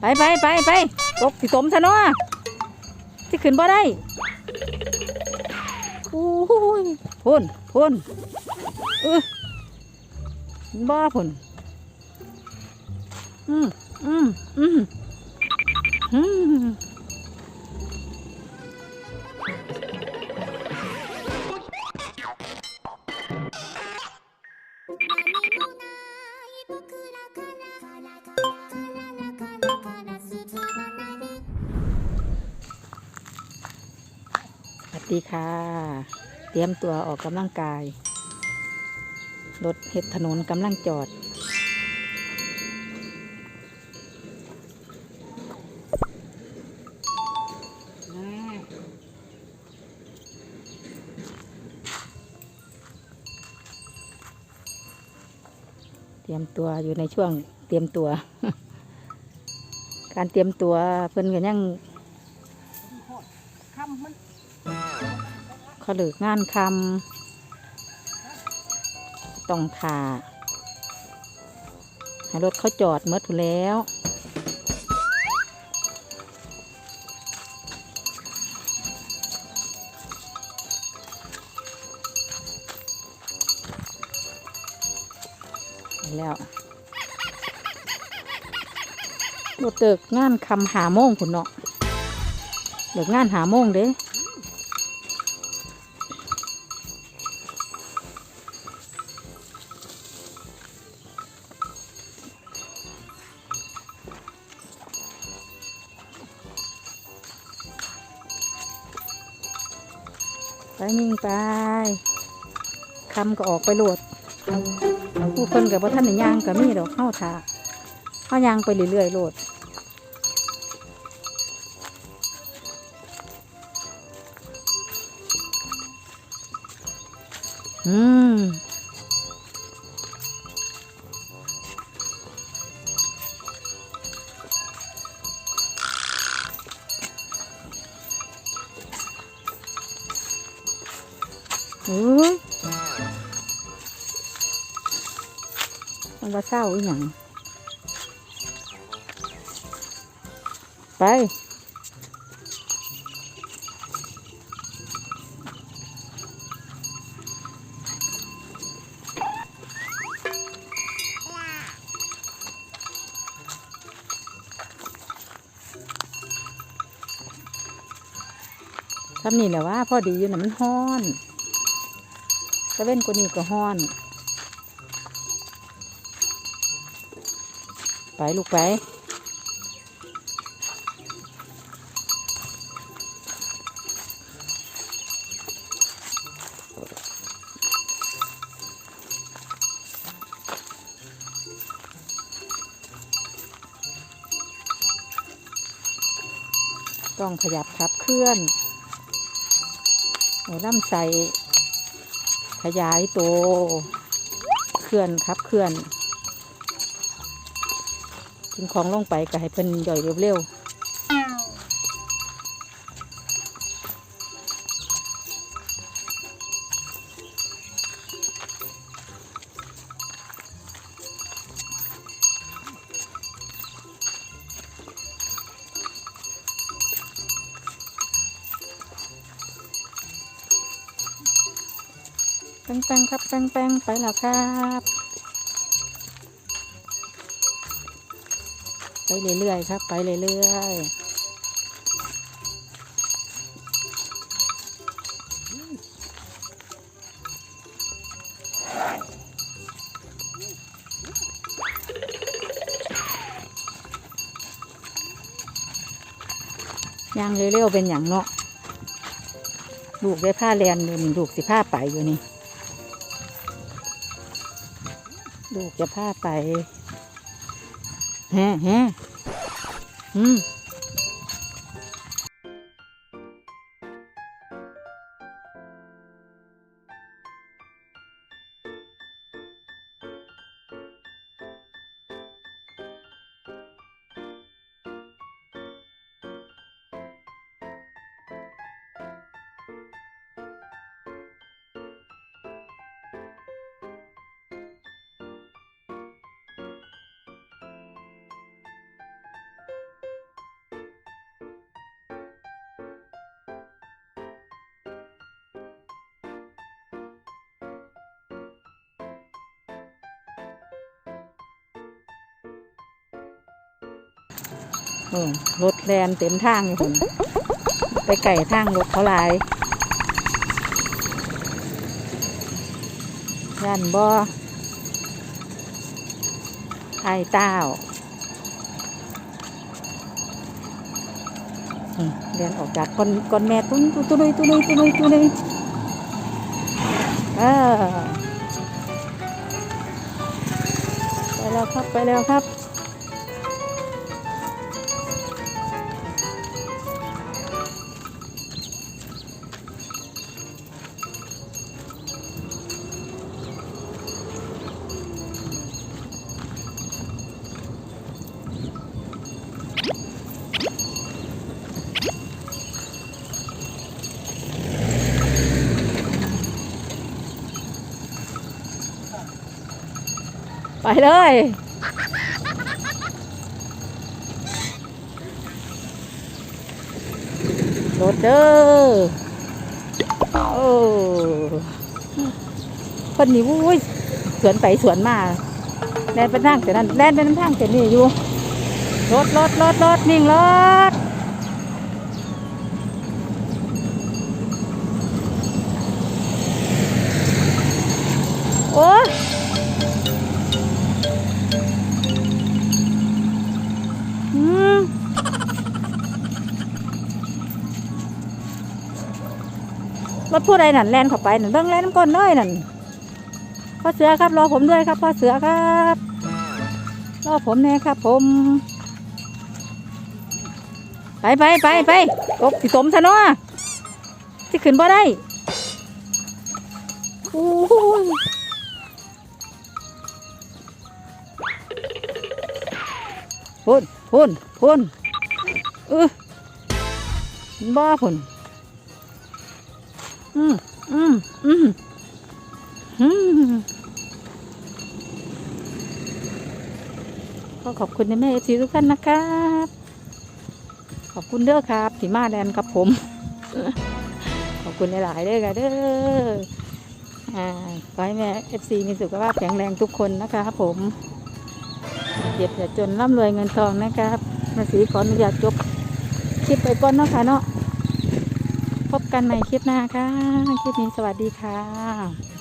ไปไปไปไปตกสิสมซะเนาะสิขึ้นบ่ได้โอ้ยพ่นพ่นเออบ้าพ่นอืมอืมอืม ดีค่ะ เตรียมตัวออกกำลังกาย รถเห็ดถนนกำลังจอด เตรียมตัวอยู่ในช่วงเตรียมตัว การเตรียมตัวเพิ่นก็ยังคำมัน ขาเลิกงานคำต้องถ่าให้รถเขาจอดเมื่อถูแล้วไปแล้วรถเติกงานคำหาโมงคุณเนาะเลิกงานหาโมงเด้ ไปนิ่งไปคำก็ออกไปโหลดผู้คนกับว่าท่านในย่างก็มีดอกเข้าถาเข้ายางไปเรื่อยๆโหลดอืม เอ้ยมันว่าเศร้าอีหยังไปทำนี่แหละว่าพอดีอยู่นะมันฮ้อน ตะเว้นกว่านี้ก็ฮ้อน ไปลูกไปต้องขยับขับเคลื่อนให้ลำไส้ ขยายตัวเคลื่อนครับเคลื่อนกินของลงไปก็ให้เพิ่นย่อยเร็วๆ แป้งแปงๆครับแป้งแป้งๆไปแล้วครับ ไปเรื่อยๆครับ ไปเรื่อยๆย่างเร็วๆเป็นอย่างเนาะลูกได้ผ้าแลนอยู่นี่ลูกสิผ้าไปอยู่นี่ ลูกจะพาไปแฮ่แฮ่อืม รถแลนเต็มทางอยู่คนไปไก่ทางรถเขาหลายยันบ่ไอเต้าอืมเดินออกจากก้อนก้อนแม่ตุ้นตุ้นตุ้นตุ้นตุ้นตุ้นตุ้นเออไปแล้วครับไปแล้วครับ ไปเลยรถเด้อโอ้คนนี้วุ้ยสวนไปสวนมาแล่นไปทางแต่นั้นแล่นไปทางแต่นี่อยู่รถรถรถรถนิ่งรถ รถผู้ใดนั่นแล่นเข้าไปนั่นเบิ่งแล่นน้ำก้นเลยนั่นพ่อเสือครับรอผมด้วยครับพ่อเสือครับรอผมแน่ครับผม ไปไปไปไปตกสิสมซะเนาะสิขึ้นบ่ได้โอ้ยพุ่นพุ่นพุ่นเออบ้าพุ่น อืมอืมอืมอืมก็ขอบคุณในแม่เอฟซีทุกท่านนะครับ ขอบคุณเด้อครับที่มาแดนกับผม ขอบคุณหลายๆเด้อค่ะเด้ออขอให้แม่เอฟซีมีสุขภาพแข็งแรงทุกคนนะคะผมเจ็บอย่าจนร่ำรวยเงินทองนะครับมาสีขออนุญาตจบคลิปไปก่อนเนาะค่ะเนาะ พบกันใหม่คลิปหน้าค่ะ คลิปนี้สวัสดีค่ะ